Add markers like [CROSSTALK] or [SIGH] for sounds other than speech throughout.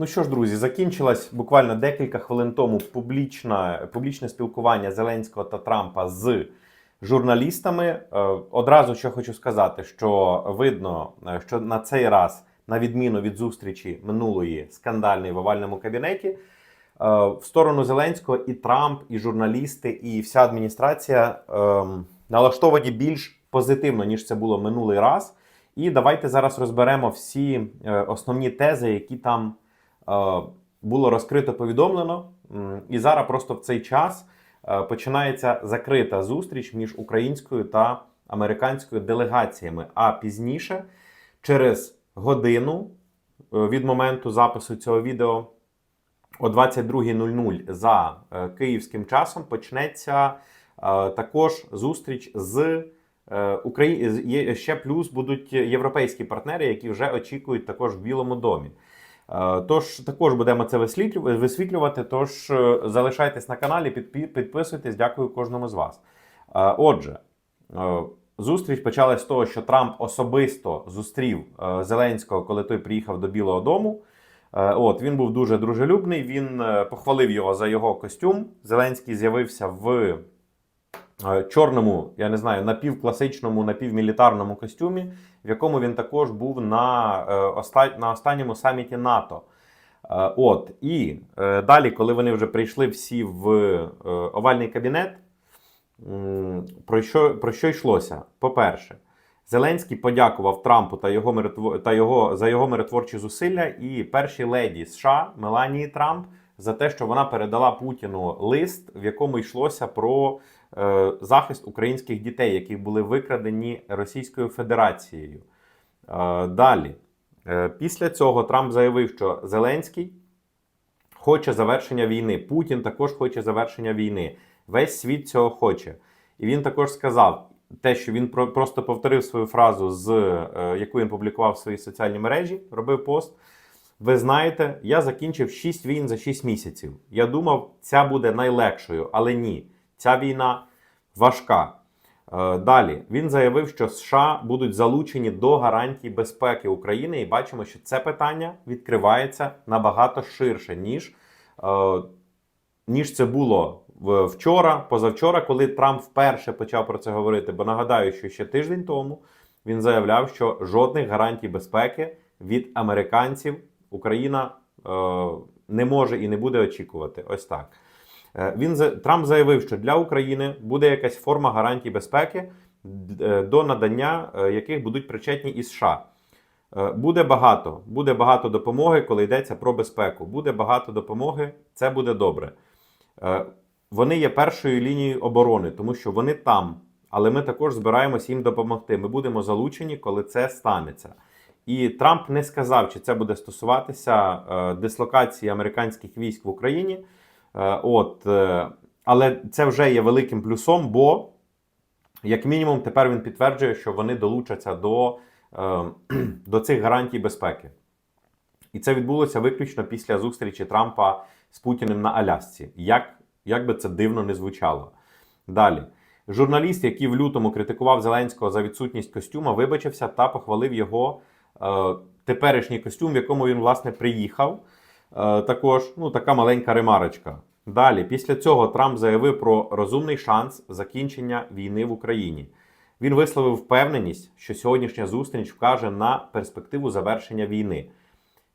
Ну що ж, друзі, закінчилось буквально декілька хвилин тому публічна, публічне спілкування Зеленського та Трампа з журналістами. Е, Одразу що хочу сказати, що видно, е, що на цей раз, на відміну від зустрічі минулої скандальної в овальному кабінеті, е, в сторону Зеленського і Трамп, і журналісти, і вся адміністрація ем, налаштовані більш позитивно, ніж це було минулий раз. І давайте зараз розберемо всі основні тези, які там було розкрито повідомлено. І зараз просто в цей час е, починається закрита зустріч між українською та американською делегаціями. А пізніше, через годину е, від моменту запису цього відео, о 22.00 за е, київським часом почнеться е, також зустріч з е, Украї... з- є ще плюс будуть європейські партнери, які вже очікують також в Білому домі. Е, Тож також будемо це висвітлювати. Тож е, залишайтесь на каналі, підписуйтесь. Дякую кожному з вас. Е, Отже, зустріч почалась з того, що Трамп особисто зустрів Зеленського, коли той приїхав до Білого Дому. От він був дуже дружелюбний. Він похвалив його за його костюм. Зеленський з'явився в чорному, я не знаю, напівкласичному, напівмілітарному костюмі, в якому він також був на, е, на останньому саміті НАТО. Е, От і е, далі, коли вони вже прийшли всі в е, овальний кабінет, про що, про що йшлося? По-перше, Зеленський подякував Трампу та його миротво... та його за його миротворчі зусилля і першій леді США Меланії Трамп за те, що вона передала Путіну лист, в якому йшлося про е, захист українських дітей, які були викрадені Російською Федерацією. Е, далі, е, після цього Трамп заявив, що Зеленський хоче завершення війни. Путін також хоче завершення війни. Весь світ цього хоче. І він також сказав те, що він просто повторив свою фразу, з е, яку він публікував в своїй соціальній мережі, робив пост. Ви знаєте, я закінчив 6 війн за 6 місяців. Я думав, ця буде найлегшою, але ні, ця війна важка. Е, Далі він заявив, що США будуть залучені до гарантій безпеки України, і бачимо, що це питання відкривається набагато ширше, ніж, е, ніж це було вчора, позавчора, коли Трамп вперше почав про це говорити. Бо нагадаю, що ще тиждень тому він заявляв, що жодних гарантій безпеки від американців Україна е, не може і не буде очікувати. Ось так. Е, Він Трамп заявив, що для України буде якась форма гарантій безпеки, е, до надання е, яких будуть причетні і США. Буде багато, буде багато допомоги, коли йдеться про безпеку. Буде багато допомоги, це буде добре. Вони є першою лінією оборони, тому що вони там, але ми також збираємося їм допомогти. Ми будемо залучені, коли це станеться. І Трамп не сказав, чи це буде стосуватися дислокації американських військ в Україні. Е, от, е, але це вже є великим плюсом, бо, як мінімум, тепер він підтверджує, що вони долучаться до, е, [CLEARS THROAT] до цих гарантій безпеки. І це відбулося виключно після зустрічі Трампа з Путіним на Алясці. Як, як би це дивно не звучало. Далі. Журналіст, який в лютому критикував Зеленського за відсутність костюма, вибачився та похвалив його е, теперішній костюм, в якому він, власне, приїхав. Е, також ну, така маленька ремарочка. Далі, після цього Трамп заявив про розумний шанс закінчення війни в Україні. Він висловив впевненість, що сьогоднішня зустріч вкаже на перспективу завершення війни.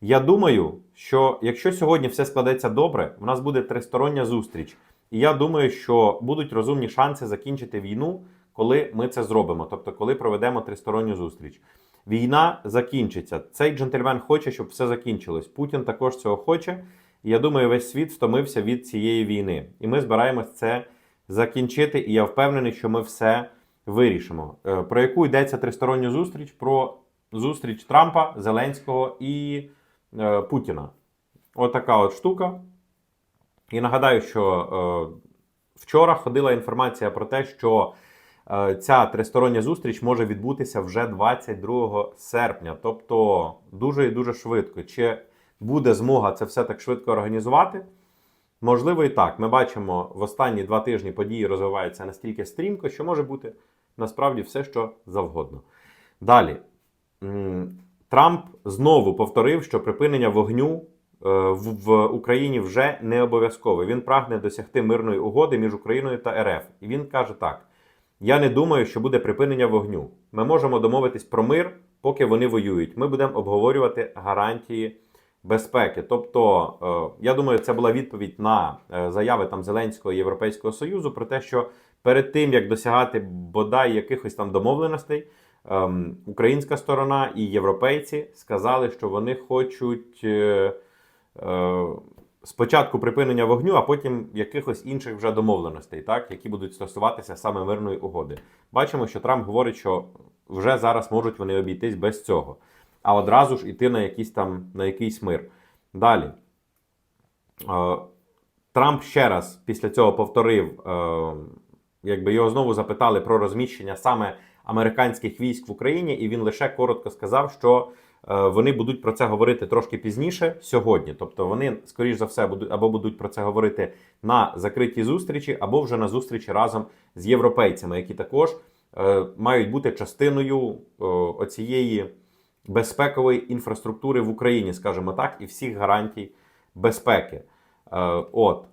Я думаю, що якщо сьогодні все складеться добре, в нас буде тристороння зустріч. І я думаю, що будуть розумні шанси закінчити війну, коли ми це зробимо, тобто коли проведемо тристоронню зустріч. Війна закінчиться. Цей джентльмен хоче, щоб все закінчилось. Путін також цього хоче. І я думаю, весь світ втомився від цієї війни. І ми збираємось це закінчити. І я впевнений, що ми все вирішимо. Е, Про яку йдеться тристоронню зустріч? Про зустріч Трампа, Зеленського і е, Путіна. Отака от штука. І нагадаю, що е, вчора ходила інформація про те, що ця тристороння зустріч може відбутися вже 22 серпня, тобто дуже і дуже швидко. Чи буде змога це все так швидко організувати? Можливо, і так. Ми бачимо, в останні два тижні події розвиваються настільки стрімко, що може бути насправді все, що завгодно. Далі. Трамп знову повторив, що припинення вогню в, в Україні вже не обов'язковий. Він прагне досягти мирної угоди між Україною та РФ. І він каже так: я не думаю, що буде припинення вогню. Ми можемо домовитись про мир, поки вони воюють. Ми будемо обговорювати гарантії безпеки. Тобто, е, я думаю, це була відповідь на е, заяви там Зеленського Європейського Союзу про те, що перед тим як досягати бодай якихось там домовленостей, ем, українська сторона і європейці сказали, що вони хочуть. Спочатку припинення вогню, а потім якихось інших вже домовленостей, так, які будуть стосуватися саме мирної угоди. Бачимо, що Трамп говорить, що вже зараз можуть вони обійтись без цього, а одразу ж іти на якийсь там на якийсь мир. Далі. Е, Трамп ще раз після цього повторив, е, якби його знову запитали про розміщення саме американських військ в Україні, і він лише коротко сказав, що вони будуть про це говорити трошки пізніше сьогодні. Тобто вони, скоріш за все, будуть або будуть про це говорити на закритій зустрічі, або вже на зустрічі разом з європейцями, які також е, мають бути частиною е, оцієї безпекової інфраструктури в Україні, скажімо так, і всіх гарантій безпеки. Е, От.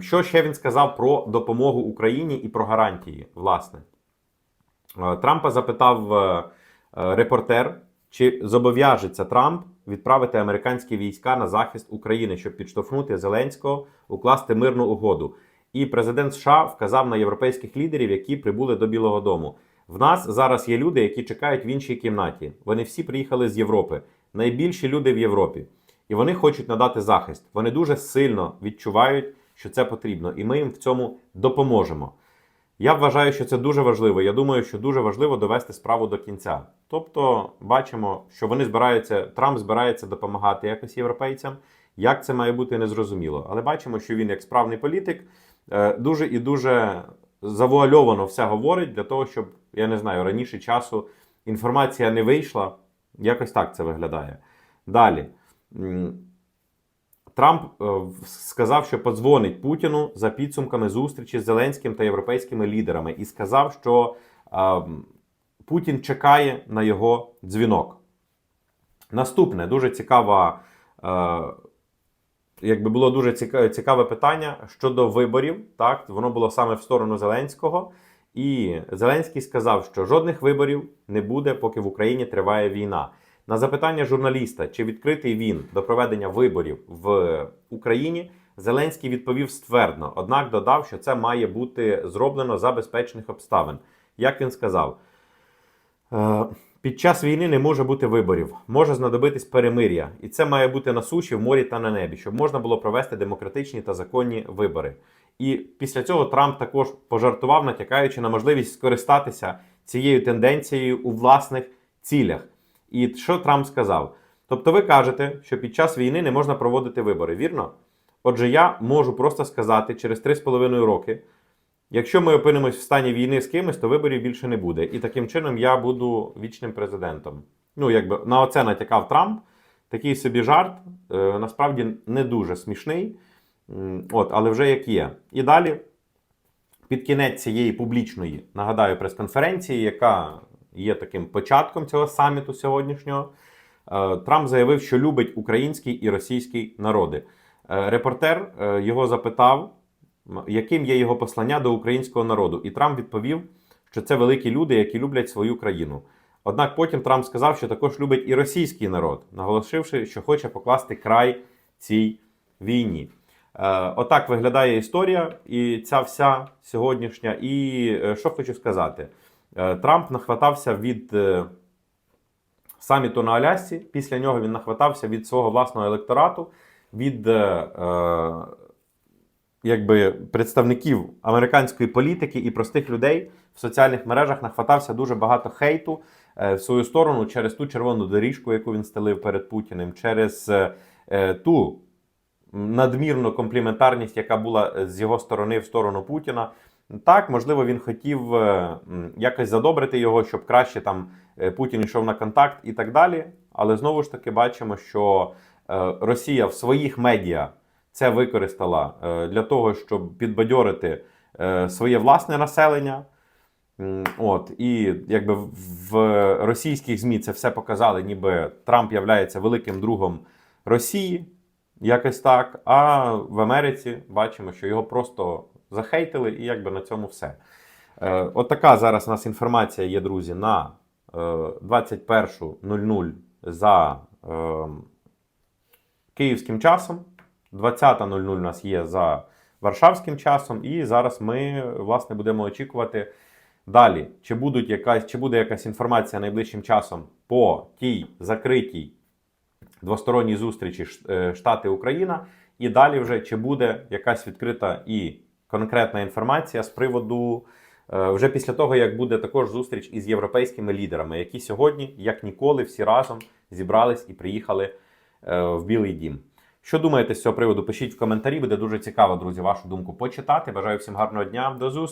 Що ще він сказав про допомогу Україні і про гарантії, власне? Е, Трампа запитав е, е, репортер, чи зобов'яжеться Трамп відправити американські війська на захист України, щоб підштовхнути Зеленського укласти мирну угоду. І президент США вказав на європейських лідерів, які прибули до Білого Дому. В нас зараз є люди, які чекають в іншій кімнаті. Вони всі приїхали з Європи. Найбільші люди в Європі. І вони хочуть надати захист. Вони дуже сильно відчувають, що це потрібно, і ми їм в цьому допоможемо. Я вважаю, що це дуже важливо. Я думаю, що дуже важливо довести справу до кінця. Тобто, бачимо, що вони збираються, Трамп збирається допомагати якось європейцям. Як це має бути, незрозуміло. Але бачимо, що він, як справний політик, е, дуже і дуже завуальовано все говорить для того, щоб я не знаю, раніше часу інформація не вийшла. Якось так це виглядає. Далі. Трамп е, сказав, що подзвонить Путіну за підсумками зустрічі з Зеленським та європейськими лідерами, і сказав, що е, Путін чекає на його дзвінок. Наступне дуже цікава, е, якби було дуже цікаве питання щодо виборів. Так, воно було саме в сторону Зеленського. І Зеленський сказав, що жодних виборів не буде, поки в Україні триває війна. На запитання журналіста, чи відкритий він до проведення виборів в Україні, Зеленський відповів ствердно, однак додав, що це має бути зроблено за безпечних обставин. Як він сказав, «Е, під час війни не може бути виборів, може знадобитись перемир'я, і це має бути на суші, в морі та на небі, щоб можна було провести демократичні та законні вибори. І після цього Трамп також пожартував, натякаючи на можливість скористатися цією тенденцією у власних цілях. І що Трамп сказав? Тобто, ви кажете, що під час війни не можна проводити вибори, вірно? Отже, я можу просто сказати через 3,5 роки, якщо ми опинимось в стані війни з кимось, то виборів більше не буде. І таким чином я буду вічним президентом. Ну, якби на оце натякав Трамп. Такий собі жарт, е, насправді не дуже смішний. От, але вже як є. І далі, під кінець цієї публічної, нагадаю, прес-конференції, яка є таким початком цього саміту сьогоднішнього, е, Трамп заявив, що любить український і російський народи. Е, Репортер е, його запитав, яким є його послання до українського народу. І Трамп відповів, що це великі люди, які люблять свою країну. Однак потім Трамп сказав, що також любить і російський народ, наголосивши, що хоче покласти край цій війні. Отак виглядає історія, і ця вся сьогоднішня. І що хочу сказати, Трамп нахватався від е, саміту на Алясці. Після нього він нахватався від свого власного електорату, від е, е, якби, представників американської політики і простих людей в соціальних мережах нахватався дуже багато хейту е, в свою сторону через ту червону доріжку, яку він стелив перед Путіним, через е, е, ту надмірну компліментарність, яка була е, з його сторони в сторону Путіна. Так, можливо, він хотів е, якось задобрити його, щоб краще там е, Путін йшов на контакт і так далі. Але знову ж таки бачимо, що е, Росія в своїх медіа це використала для того, щоб підбадьорити своє власне населення. От, і якби в- російських ЗМІ це все показали, ніби Трамп являється великим другом Росії. Якось так. А в Америці бачимо, що його просто захейтили, і якби на цьому все. Е, от така зараз у нас інформація є, друзі, на е, 21.00 за е, київським часом. 20.00 у нас є за варшавським часом, і зараз ми власне будемо очікувати далі, чи, будуть якась, чи буде якась інформація найближчим часом по тій закритій двосторонній зустрічі е, Штати-Україна, і далі вже чи буде якась відкрита і конкретна інформація з приводу. е, Вже після того, як буде також зустріч із європейськими лідерами, які сьогодні, як ніколи, всі разом зібрались і приїхали е, в Білий Дім. Що думаєте з цього приводу? Пишіть в коментарі, буде дуже цікаво, друзі, вашу думку почитати. Бажаю всім гарного дня. До зустрічі!